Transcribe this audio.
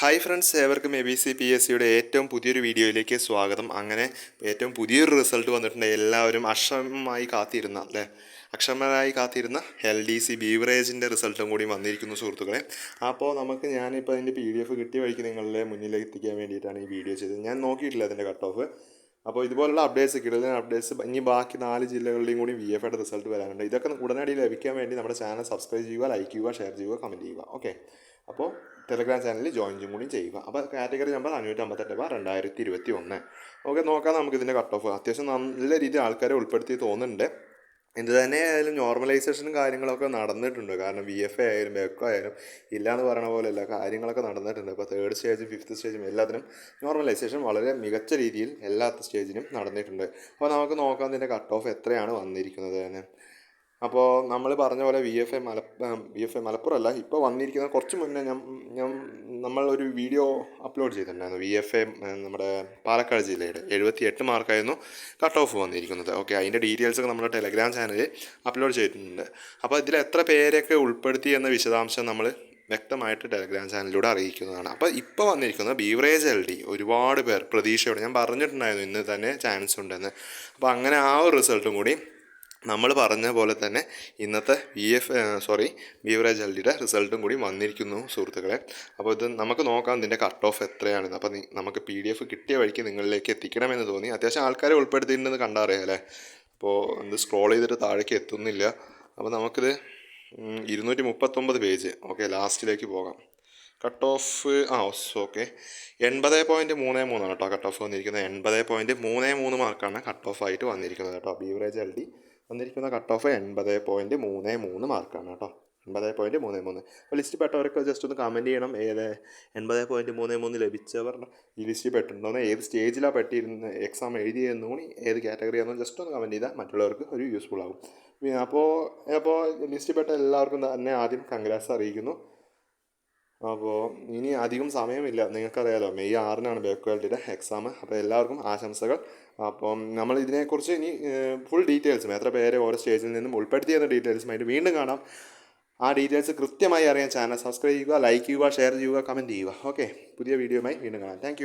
Hi friends ഏവർക്കും A B C P S സിയുടെ ഏറ്റവും പുതിയൊരു വീഡിയോയിലേക്ക് സ്വാഗതം. അങ്ങനെ ഏറ്റവും പുതിയൊരു റിസൾട്ട് വന്നിട്ടുണ്ട്. എല്ലാവരും അക്ഷമമായി കാത്തിരുന്ന അല്ലേ? അക്ഷമരായി കാത്തിരുന്ന എൽ ഡി സി ബീവറേജിന്റെ റിസൾട്ടും കൂടി വന്നിരിക്കുന്നു സുഹൃത്തുക്കളെ. അപ്പോൾ നമുക്ക് ഞാനിപ്പോൾ അതിന്റെ പി ഡി എഫ് കിട്ടിയ വഴിക്ക് നിങ്ങളുടെ മുന്നിലേക്ക് എത്തിക്കാൻ വേണ്ടിയിട്ടാണ് ഈ വീഡിയോ ചെയ്തത്. ഞാൻ നോക്കിയിട്ടില്ല അതിന്റെ കട്ട് ഓഫ് അപ്പോൾ ഇതുപോലുള്ള അപ്ഡേറ്റ്സ് കിടലിന് അപ്ഡേറ്റ്സ് ഇനി ബാക്കി നാല് ജില്ലകളിലെയും കൂടി വി എഫ് റിസൾട്ട് വരാനുണ്ട്. ഇതൊക്കെ ഉടനടി ലഭിക്കാൻ വേണ്ടി നമ്മുടെ ചാനൽ സബ്സ്ക്രൈബ് ചെയ്യുക ലൈക്ക് ചെയ്യുക ഷെയർ ചെയ്യുക കമന്റ് ചെയ്യുക. ഓക്കെ അപ്പോൾ ടെലഗ്രാം ചാനലിൽ ജോയിൻ കൂടി ചെയ്യുക. അപ്പോൾ കാറ്റഗറി നമ്പർ അഞ്ഞൂറ്റി അമ്പത്തെട്ട് ബാർ രണ്ടായിരത്തി ഇരുപത്തി ഒന്ന് ഓക്കെ നോക്കാം നമുക്ക് ഇതിന്റെ കട്ട് ഓഫ് അത്യാവശ്യം നല്ല രീതിയിൽ ആൾക്കാരെ ഉൾപ്പെടുത്തി തോന്നുന്നുണ്ട്. എന്ത് തന്നെ ആയാലും നോർമലൈസേഷനും കാര്യങ്ങളൊക്കെ നടന്നിട്ടുണ്ട്. കാരണം വി എഫ് എ ആയാലും ബെക്കോ ആയാലും ഇല്ല എന്ന് പറയുന്ന പോലെയല്ല. കാര്യങ്ങളൊക്കെ നടന്നിട്ടുണ്ട്. ഇപ്പോൾ തേർഡ് സ്റ്റേജും ഫിഫ്ത്ത് സ്റ്റേജും എല്ലാത്തിനും നോർമലൈസേഷൻ വളരെ മികച്ച രീതിയിൽ എല്ലാ സ്റ്റേജിനും നടന്നിട്ടുണ്ട്. അപ്പോൾ നമുക്ക് നോക്കാം ഇതിന്റെ കട്ട് ഓഫ് എത്രയാണ് വന്നിരിക്കുന്നത് തന്നെ അപ്പോൾ നമ്മൾ പറഞ്ഞ പോലെ വി എഫ് എ മല വി എഫ് എ മലപ്പുറം അല്ല ഇപ്പോൾ വന്നിരിക്കുന്ന കുറച്ച് മുന്നേ ഞാൻ ഞാൻ നമ്മൾ ഒരു വീഡിയോ അപ്ലോഡ് ചെയ്തിട്ടുണ്ടായിരുന്നു. വി എഫ് എ നമ്മുടെ പാലക്കാട് ജില്ലയുടെ എഴുപത്തി എട്ട് മാർക്കായിരുന്നു കട്ട് ഓഫ് വന്നിരിക്കുന്നത്. ഓക്കെ അതിന്റെ ഡീറ്റെയിൽസ് ഒക്കെ നമ്മുടെ ടെലഗ്രാം ചാനലിൽ അപ്ലോഡ് ചെയ്തിട്ടുണ്ട്. അപ്പോൾ ഇതിൽ എത്ര പേരെയൊക്കെ ഉൾപ്പെടുത്തി എന്ന വിശദാംശം നമ്മൾ വ്യക്തമായിട്ട് ടെലഗ്രാം ചാനലിലൂടെ അറിയിക്കുന്നതാണ്. അപ്പോൾ ഇപ്പോൾ വന്നിരിക്കുന്നത് ബീവറേജ് എൽ ഡി ഒരുപാട് പേർ പ്രതീക്ഷയോടെ ഞാൻ പറഞ്ഞിട്ടുണ്ടായിരുന്നു ഇന്ന് തന്നെ ചാൻസ് ഉണ്ടെന്ന്. അപ്പോൾ അങ്ങനെ ആ ഒരു റിസൾട്ടും കൂടി നമ്മൾ പറഞ്ഞ പോലെ തന്നെ ഇന്നത്തെ വി എഫ് സോറി ബീവറേജ് എൽഡിയുടെ റിസൾട്ടും കൂടി വന്നിരിക്കുന്നു സുഹൃത്തുക്കളെ. അപ്പോൾ ഇത് നമുക്ക് നോക്കാം ഇതിന്റെ കട്ട് ഓഫ് എത്രയാണെന്ന്. അപ്പോൾ നമുക്ക് പി ഡി എഫ് കിട്ടിയ വഴിക്ക് നിങ്ങളിലേക്ക് എത്തിക്കണമെന്ന് തോന്നി. അത്യാവശ്യം ആൾക്കാരെ ഉൾപ്പെടുത്തിയിട്ടുണ്ടെന്ന് കണ്ടറിയാം അല്ലേ? അപ്പോൾ ഇത് സ്ക്രോൾ ചെയ്തിട്ട് താഴേക്ക് എത്തുന്നില്ല. അപ്പോൾ നമുക്കിത് ഇരുന്നൂറ്റി മുപ്പത്തൊമ്പത് പേജ്. ഓക്കെ ലാസ്റ്റിലേക്ക് പോകാം. കട്ട് ഓഫ് ആ ഓക്കെ. എൺപത് പോയിന്റ് മൂന്ന് മൂന്നാണ് കേട്ടോ കട്ട് ഓഫ് വന്നിരിക്കുന്നത്. എൺപത് പോയിന്റ് മൂന്ന് മൂന്ന് മാർക്കാണ് കട്ട് ഓഫ് ആയിട്ട് വന്നിരിക്കുന്നത് കേട്ടോ. ബീവറേജ് എൽ ഡി വന്നിരിക്കുന്ന കട്ട് ഓഫ് എൺപത് പോയിന്റ് മൂന്ന് മൂന്ന് മാർക്കാണ് കേട്ടോ. എൺപത് പോയിന്റ് മൂന്ന് മൂന്ന്. അപ്പോൾ ലിസ്റ്റ് പെട്ടവരൊക്കെ ജസ്റ്റ് ഒന്ന് കമന്റ് ചെയ്യണം. ഏത് എൺപത് പോയിന്റ് മൂന്ന് മൂന്ന് ലഭിച്ചവർ ഈ ലിസ്റ്റ് പെട്ടിട്ടുണ്ടോ ഏത് സ്റ്റേജിലാണ് പെട്ടിരുന്ന് എക്സാം എഴുതിയെന്നും ഏത് കാറ്റഗറി ആണെന്നും ജസ്റ്റ് ഒന്ന് കമന്റ് ചെയ്താൽ മറ്റുള്ളവർക്ക് ഒരു യൂസ്ഫുൾ ആകും. അപ്പോൾ അപ്പോൾ ലിസ്റ്റിൽ പെട്ട എല്ലാവർക്കും തന്നെ ആദ്യം കൺഗ്രാസ് അറിയിക്കുന്നു. അപ്പോൾ ഇനി അധികം സമയമില്ല. നിങ്ങൾക്കറിയാലോ മെയ് ആറിനാണ് ബേക്വാലിറ്റിയുടെ എക്സാം അപ്പോൾ എല്ലാവർക്കും ആശംസകൾ. അപ്പം നമ്മൾ ഇതിനെക്കുറിച്ച് ഇനി ഫുൾ ഡീറ്റെയിൽസും എത്ര പേരെ ഓരോ സ്റ്റേജിൽ നിന്നും ഉൾപ്പെടുത്തിയെന്ന ഡീറ്റെയിൽസുമായിട്ട് വീണ്ടും കാണാം. ആ ഡീറ്റെയിൽസ് കൃത്യമായി അറിയാൻ ചാനൽ സബ്സ്ക്രൈബ് ചെയ്യുക ലൈക്ക് ചെയ്യുക ഷെയർ ചെയ്യുക കമന്റ് ചെയ്യുക. ഓക്കെ പുതിയ വീഡിയോയുമായി വീണ്ടും കാണാം. താങ്ക്